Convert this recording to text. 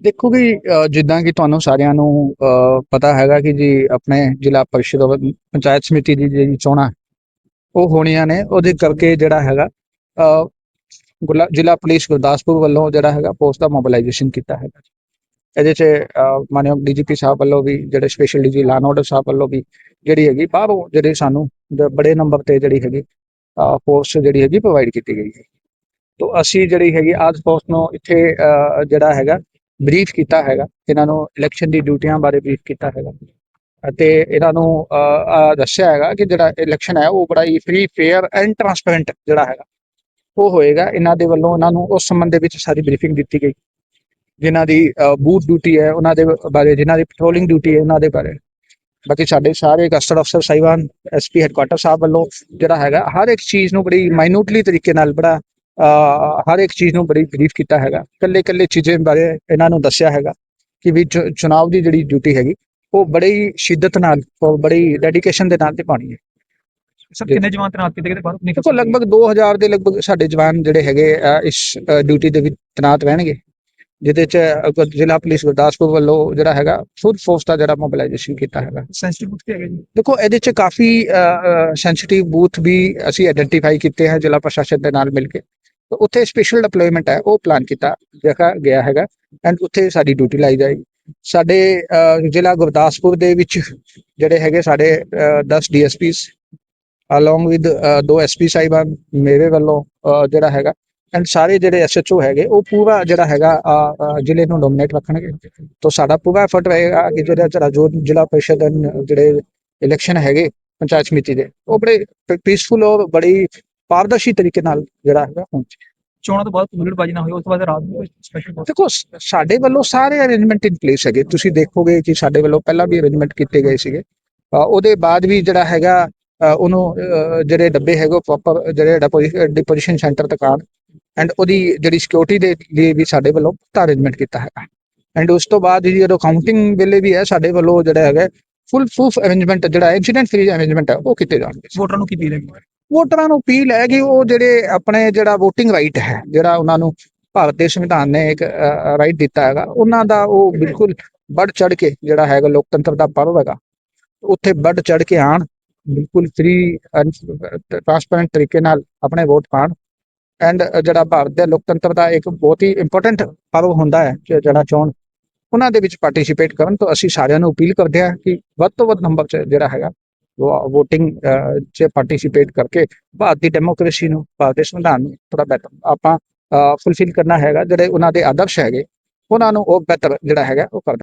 ਦੇਖੋ ਕਿ ਜਿੱਦਾਂ ਕਿ ਤੁਹਾਨੂੰ ਸਾਰਿਆਂ ਨੂੰ ਪਤਾ ਹੈਗਾ ਕਿ ਜੀ ਆਪਣੇ ਜ਼ਿਲ੍ਹਾ ਪਰਿਸ਼ਦ ਪੰਚਾਇਤ ਸਮਿਤੀ ਦੀ ਜਿਹੜੀ ਚੋਣਾਂ ਉਹ ਹੋਣੀਆਂ ਨੇ ਉਹਦੇ ਕਰਕੇ ਜਿਹੜਾ ਹੈਗਾ ਅ, ਜ਼ਿਲ੍ਹਾ ਪੁਲਿਸ ਗੁਰਦਾਸਪੁਰ ਵੱਲੋਂ ਜਿਹੜਾ ਹੈਗਾ ਪੋਸਟ ਦਾ ਮੋਬਿਲਾਈਜੇਸ਼ਨ ਕੀਤਾ ਹੈਗਾ। ਇਹਦੇ 'ਚ ਅ, ਮਾਨਯੋਗ ਡੀਜੀਪੀ ਸਾਹਿਬ ਵੱਲੋਂ ਵੀ ਜਿਹੜੇ special DG law and order ਸਾਹਿਬ ਵੱਲੋਂ ਵੀ ਜਿਹੜੀ ਹੈਗੀ ਬਾਹਰੋਂ ਜਿਹੜੇ ਸਾਨੂੰ ਬੜੇ ਨੰਬਰ ਤੇ ਜਿਹੜੀ ਹੈਗੀ ਪੋਸਟ ਜਿਹੜੀ ਹੈਗੀ ਪ੍ਰੋਵਾਈਡ ਕੀਤੀ ਗਈ ਹੈ। ਤੋ ਅਸੀਂ ਜਿਹੜੀ ਹੈਗੀ ਆਜ ਪੋਸਟ ਨੂੰ ਇੱਥੇ ਜਿਹੜਾ ਹੈਗਾ ਬਰੀਫ ਕੀਤਾ ਹੈਗਾ, ਇਹਨਾਂ ਨੂੰ ਇਲੈਕਸ਼ਨ ਦੀ ਡਿਊਟੀਆਂ ਬਾਰੇ ਬਰੀਫ ਕੀਤਾ ਹੈਗਾ। ਅਤੇ ਇਹਨਾਂ ਨੂੰ ਦੱਸਿਆ ਹੈਗਾ ਕਿ ਜਿਹੜਾ ਇਲੈਕਸ਼ਨ ਹੈ, ਉਹ ਬੜਾ ਹੀ ਫ੍ਰੀ ਫੇਅਰ ਐਂਡ ਟਰਾਂਸਪੇਰੈਂਟ ਜਿਹੜਾ ਹੈਗਾ, ਉਹ ਹੋਏਗਾ। ਇਹਨਾਂ ਦੇ ਵੱਲੋਂ ਇਹਨਾਂ ਨੂੰ ਉਸ ਸੰਬੰਧ ਦੇ ਵਿੱਚ ਸਾਰੀ ਬਰੀਫਿੰਗ ਦਿੱਤੀ ਗਈ। ਜਿਨ੍ਹਾਂ ਦੀ ਬੂਥ ਡਿਊਟੀ ਹੈ, ਉਹਨਾਂ ਦੇ ਬਾਰੇ, ਜਿਨ੍ਹਾਂ ਦੀ ਪੈਟਰੋਲਿੰਗ ਡਿਊਟੀ ਹੈ, ਉਹਨਾਂ ਦੇ ਬਾਰੇ। ਬਾਕੀ ਸਾਡੇ ਸਾਰੇ ਕਸਟਡ ਅਫਸਰ ਸਾਹਿਬਾਨ ਐਸਪੀ ਹੈਡਕੁਆਟਰ ਸਾਹਿਬ ਵੱਲੋਂ ਜਿਹੜਾ ਹੈਗਾ, ਹਰ ਇੱਕ ਚੀਜ਼ ਨੂੰ ਬੜੀ ਮਾਈਨਿਊਟਲੀ ਤਰੀਕੇ ਨਾਲ ਬੜਾ ਹਰ ਇੱਕ ਚੀਜ਼ ਨੂੰ ਬੜੀ ਬਰੀਫ ਕੀਤਾ ਹੈਗਾ। ਕੱਲੇ ਕੱਲੇ ਚੀਜ਼ਾਂ ਬਾਰੇ ਇਹਨਾਂ ਨੂੰ ਦੱਸਿਆ ਹੈਗਾ ਕਿ ਵੀ ਚੁਣਾਵ ਦੀ ਜਿਹੜੀ ਡਿਊਟੀ ਹੈਗੀ ਉਹ ਬੜੀ ਸ਼ਿੱਦਤ ਨਾਲ ਔਰ ਬੜੀ ਡੈਡੀਕੇਸ਼ਨ ਦੇ ਨਾਲ ਨਿਭਾਉਣੀ ਹੈ। ਸਰ ਕਿੰਨੇ ਜਵਾਨ ਤੈਨਾਤ ਕੀਤੇ ਗਏ ਤੇ ਬਾਹਰ? ਨਿਕਲ ਦੇਖੋ ਲਗਭਗ 2000 ਦੇ ਲਗਭਗ ਸਾਡੇ ਜਵਾਨ ਜਿਹੜੇ ਹੈਗੇ ਇਸ ਡਿਊਟੀ ਦੇ ਵਿੱਚ ਤੈਨਾਤ ਰਹਿਣਗੇ। ਜਿਹਦੇ ਚ ਜ਼ਿਲ੍ਹਾ ਪੁਲਿਸ ਗੁਰਦਾਸਪੁਰ ਵੱਲੋਂ ਜਿਹੜਾ ਹੈਗਾ ਫੁੱਲ ਫੋਰਸ ਦਾ ਜਿਹੜਾ ਮੋਬਿਲਾਈਜੇਸ਼ਨ ਕੀਤਾ ਹੈਗਾ। ਸੈਂਸਿਟਿਵ ਬੂਥ ਤੇ ਹੈਗੇ ਜੀ? ਦੇਖੋ ਇਹਦੇ ਚ ਕਾਫੀ ਸੈਂਸਿਟਿਵ ਬੂਥ ਵੀ ਅਸੀਂ ਆਇਡੈਂਟੀਫਾਈ ਕੀਤੇ ਹੈ ਜ਼ਿਲ੍ਹਾ ਪ੍ਰਸ਼ਾਸਨ ਦੇ ਨਾਲ ਮਿਲ ਕੇ। ਉੱਥੇ ਸਪੈਸ਼ਲ ਡਿਪਲੋਇਮੈਂਟ ਹੈ ਉਹ ਪਲਾਨ ਕੀਤਾ ਦੇਖਾ ਗਿਆ ਹੈਗਾ ਐਂਡ ਉੱਥੇ ਸਾਡੀ ਡਿਊਟੀ ਲਾਈ ਜਾਏਗੀ। ਸਾਡੇ ਜ਼ਿਲ੍ਹਾ ਗੁਰਦਾਸਪੁਰ ਦੇ ਵਿੱਚ ਜਿਹੜੇ ਹੈਗੇ ਸਾਡੇ ਅ, 10 ਡੀਐਸਪੀਸ ਅਲੋਂਗ ਵਿਦ ਦੋ ਐਸਪੀ ਸਾਹਿਬਾਨ ਮੇਰੇ ਵੱਲੋਂ ਜਿਹੜਾ ਹੈਗਾ ਐਂਡ ਸਾਰੇ ਜਿਹੜੇ ਐਸਐਚਓ ਹੈਗੇ ਉਹ ਪੂਰਾ ਜਿਹੜਾ ਹੈਗਾ ਜ਼ਿਲ੍ਹੇ ਨੂੰ ਡੋਮੀਨੇਟ ਰੱਖਣਗੇ। ਤੋਂ ਸਾਡਾ ਪੂਰਾ ਐਫਰਟ ਰਹੇਗਾ ਕਿ ਜਿਹੜਾ ਜਿਹੜਾ ਜੋ ਜ਼ਿਲ੍ਹਾ ਪਰਿਸ਼ਦ ਜਿਹੜੇ ਇਲੈਕਸ਼ਨ ਹੈਗੇ ਪੰਚਾਇਤ ਸਮਿਤੀ ਦੇ ਉਹ ਬੜੇ ਪੀਸਫੁਲ ਔਰ ਬੜੀ ਪਾਰਦਰਸ਼ੀ ਤਰੀਕੇ ਨਾਲ ਜਿਹੜਾ ਹੈਗਾ ਹੋਣ ਚੋਣਾਂ ਤੋਂ ਬਾਅਦ ਹੁਲੜਬਾਜੀ ਨਾ ਹੋਈ ਉਸ ਤੋਂ ਬਾਅਦ ਰਾਤ ਨੂੰ ਸਪੈਸ਼ਲ ਦੇਖੋ ਸਾਡੇ ਵੱਲੋਂ ਸਾਰੇ ਅਰੇਂਜਮੈਂਟ ਇਨ ਪਲੇਸ ਹੈਗੇ। ਤੁਸੀਂ ਦੇਖੋਗੇ ਕਿ ਸਾਡੇ ਵੱਲੋਂ ਪਹਿਲਾਂ ਵੀ ਅਰੇਂਜਮੈਂਟ ਕੀਤੇ ਗਏ ਸੀਗੇ। ਉਹਦੇ ਬਾਅਦ ਵੀ ਜਿਹੜਾ ਹੈਗਾ ਉਹਨੂੰ ਜਿਹੜੇ ਡੱਬੇ ਹੈਗੇ ਪ੍ਰੋਪਰ ਜਿਹੜੇ ਡਿਪੋਜੀਸ਼ਨ ਸੈਂਟਰ ਤੱਕ ਆਉਣ। ਐਂਡ ਉਹਦੀ ਜਿਹੜੀ ਸਿਕਿਉਰਿਟੀ ਦੇ ਲਈ ਵੀ ਸਾਡੇ ਵੱਲੋਂ ਪੂਰਾ ਅਰੇਂਜਮੈਂਟ ਕੀਤਾ ਹੈਗਾ। ਐਂਡ ਉਸ ਤੋਂ ਬਾਅਦ ਜੀ ਜਦੋਂ ਕਾਊਂਟਿੰਗ ਵੇਲੇ ਵੀ ਹੈ ਸਾਡੇ ਵੱਲੋਂ ਜਿਹੜਾ ਹੈਗਾ ਫੁੱਲ ਪ੍ਰੂਫ ਅਰੇਂਜਮੈਂਟ ਜਿਹੜਾ ਇਨਸੀਡੈਂਟ ਫ੍ਰੀ ਅਰੇਂਜਮੈਂਟ ਹੈ ਉਹ ਕੀਤੇ ਜਾਣਗੇ। ਵੋਟਰਾਂ ਨੂੰ ਕੀ ਅਪੀਲ ਹੈ? ਵੋਟਰਾਂ ਨੂੰ ਅਪੀਲ ਹੈ ਕਿ ਉਹ ਜਿਹੜੇ ਆਪਣੇ ਜਿਹੜਾ VOTING ਰਾਈਟ ਹੈ, ਜਿਹੜਾ ਉਹਨਾਂ ਨੂੰ ਭਾਰਤ ਦੇ ਸੰਵਿਧਾਨ ਨੇ ਇੱਕ ਰਾਈਟ ਦਿੱਤਾ ਹੈਗਾ, ਉਹਨਾਂ ਦਾ ਉਹ ਬਿਲਕੁਲ ਵੱਧ ਚੜ ਕੇ ਜਿਹੜਾ ਹੈਗਾ ਲੋਕਤੰਤਰ ਦਾ ਪਰਵ ਹੈਗਾ, ਉੱਥੇ ਵੱਧ ਚੜ ਕੇ ਆਣ ਬਿਲਕੁਲ ਫ੍ਰੀ ਟ੍ਰਾਂਸਪੇਰੈਂਟ ਤਰੀਕੇ ਨਾਲ ਆਪਣੇ ਵੋਟ ਪਾਣ ਐਂਡ ਜਿਹੜਾ ਭਾਰਤ ਦੇ ਲੋਕਤੰਤਰ ਦਾ ਇੱਕ ਬਹੁਤ ਹੀ ਇੰਪੋਰਟੈਂਟ ਪਰਵ ਹੁੰਦਾ ਹੈ ਜਿਹੜਾ ਚੋਣ, ਉਹਨਾਂ ਦੇ ਵਿੱਚ ਪਾਰਟਿਸਿਪੇਟ ਕਰਨ ਤੋਂ ਅਸੀਂ ਸਾਰਿਆਂ ਨੂੰ ਅਪੀਲ ਕਰਦੇ ਹਾਂ ਕਿ ਵੱਧ ਤੋਂ ਵੱਧ ਨੰਬਰ 'ਚ ਜਿਹੜਾ ਹੈਗਾ ਵੋਟਿੰਗ 'ਚ ਪਾਰਟਿਸਿਪੇਟ ਕਰਕੇ ਭਾਰਤ ਦੀ ਡੈਮੋਕ੍ਰੇਸੀ ਨੂੰ ਭਾਰਤ ਦੇ ਸੰਵਿਧਾਨ ਨੂੰ ਥੋੜਾ ਬਿਹਤਰ ਆਪਾਂ ਫੁਲਫਿਲ ਕਰਨਾ ਹੈਗਾ ਜਿਹੜੇ ਉਹਨਾਂ ਦੇ ਆਦਰਸ਼ ਹੈਗੇ, ਉਹਨਾਂ ਨੂੰ ਉਹ ਬਿਹਤਰ ਜਿਹੜਾ ਹੈਗਾ ਉਹ ਕਰਨਾ